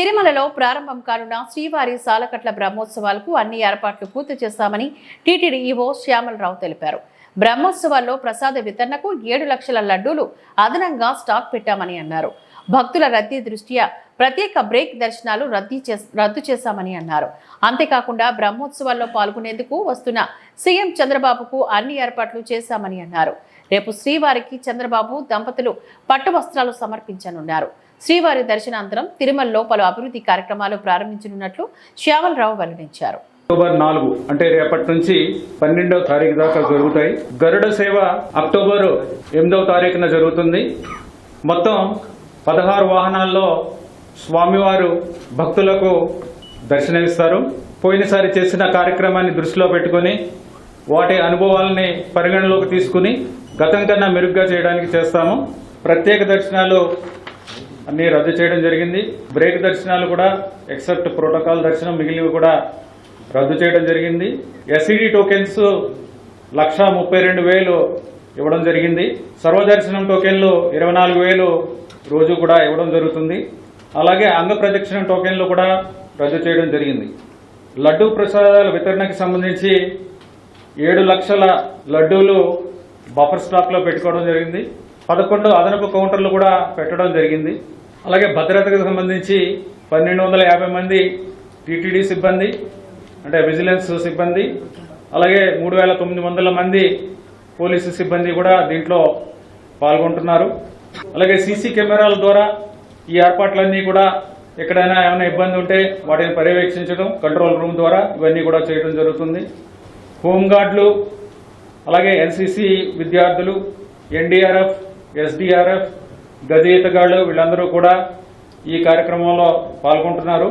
తిరుమలలో ప్రారంభం కానున్న శ్రీవారి సాలకట్ల బ్రహ్మోత్సవాలకు అన్ని ఏర్పాట్లు పూర్తి చేశామని టీటీడీ ఈవో శ్యామలరావు తెలిపారు. బ్రహ్మోత్సవాల్లో ప్రసాద వితరణకు ఏడు లక్షల లడ్డూలు అదనంగా స్టాక్ పెట్టామని అన్నారు. భక్తుల రద్దీ దృష్ట్యా ప్రత్యేక బ్రేక్ దర్శనాలు రద్దీ రద్దు చేశామని అన్నారు. అంతేకాకుండా బ్రహ్మోత్సవాల్లో పాల్గొనేందుకు వస్తున్న సీఎం చంద్రబాబుకు అన్ని ఏర్పాట్లు చేశామని అన్నారు. రేపు శ్రీవారికి చంద్రబాబు దంపతులు పట్టు వస్త్రాలు సమర్పించనున్నారు. శ్రీవారి దర్శనాంతరం తిరుమలలో పలు అభివృద్ధి కార్యక్రమాలు ప్రారంభించనున్నట్లు శ్యామలరావు వెల్లడించారు. అక్టోబర్ నాలుగు అంటే రేపటి నుంచి పన్నెండవ తారీఖు దాకా జరుగుతాయి. గరుడ సేవ అక్టోబర్ ఎనిమిదవ తారీఖున జరుగుతుంది. మొత్తం పదహారు వాహనాల్లో స్వామివారు భక్తులకు దర్శనమిస్తారు. పోయినసారి చేసిన కార్యక్రమాన్ని దృష్టిలో పెట్టుకొని వాటి అనుభవాలని పరిగణలోకి తీసుకుని గతం కన్నా మెరుగ్గా చేయడానికి చేస్తాము. ప్రత్యేక దర్శనాలు అన్ని రద్దు చేయడం జరిగింది. బ్రేక్ దర్శనాలు కూడా ఎక్సెప్ట్ ప్రోటోకాల్ దర్శనం మిగిలినవి కూడా రద్దు చేయడం జరిగింది. ఎస్ఈడి టోకెన్స్ లక్ష ముప్పై రెండు వేలు ఇవ్వడం జరిగింది. సర్వదర్శనం టోకెన్లు ఇరవై నాలుగు వేలు రోజు కూడా ఇవ్వడం జరుగుతుంది. అలాగే అంగ ప్రదక్షిణ టోకెన్లు కూడా రద్దు చేయడం జరిగింది. లడ్డూ ప్రసాదాల వితరణకి సంబంధించి ఏడు లక్షల లడ్డూలు బఫర్ స్టాక్లో పెట్టుకోవడం జరిగింది. పదకొండు అదనపు కౌంటర్లు కూడా పెట్టడం జరిగింది. అలాగే భద్రతకు సంబంధించి పన్నెండు వందల యాభై మంది టీటీడీ సిబ్బంది అంటే విజిలెన్స్ సిబ్బంది అలాగే మూడు వేల తొమ్మిది వందల మంది పోలీసు సిబ్బంది కూడా దీంట్లో పాల్గొంటున్నారు. అలాగే సీసీ కెమెరాల ద్వారా ఈ ఏర్పాట్లన్నీ కూడా ఎక్కడైనా ఏమైనా ఇబ్బంది ఉంటే వాటిని పర్యవేక్షించడం కంట్రోల్ రూమ్ ద్వారా ఇవన్నీ కూడా చేయడం జరుగుతుంది. హోంగార్డులు అలాగే ఎన్సీసీ విద్యార్థులు ఎన్డీఆర్ఎఫ్ ఎస్డీఆర్ఎఫ్ గది వీళ్ళందరూ కూడా ఈ కార్యక్రమంలో పాల్గొంటున్నారు.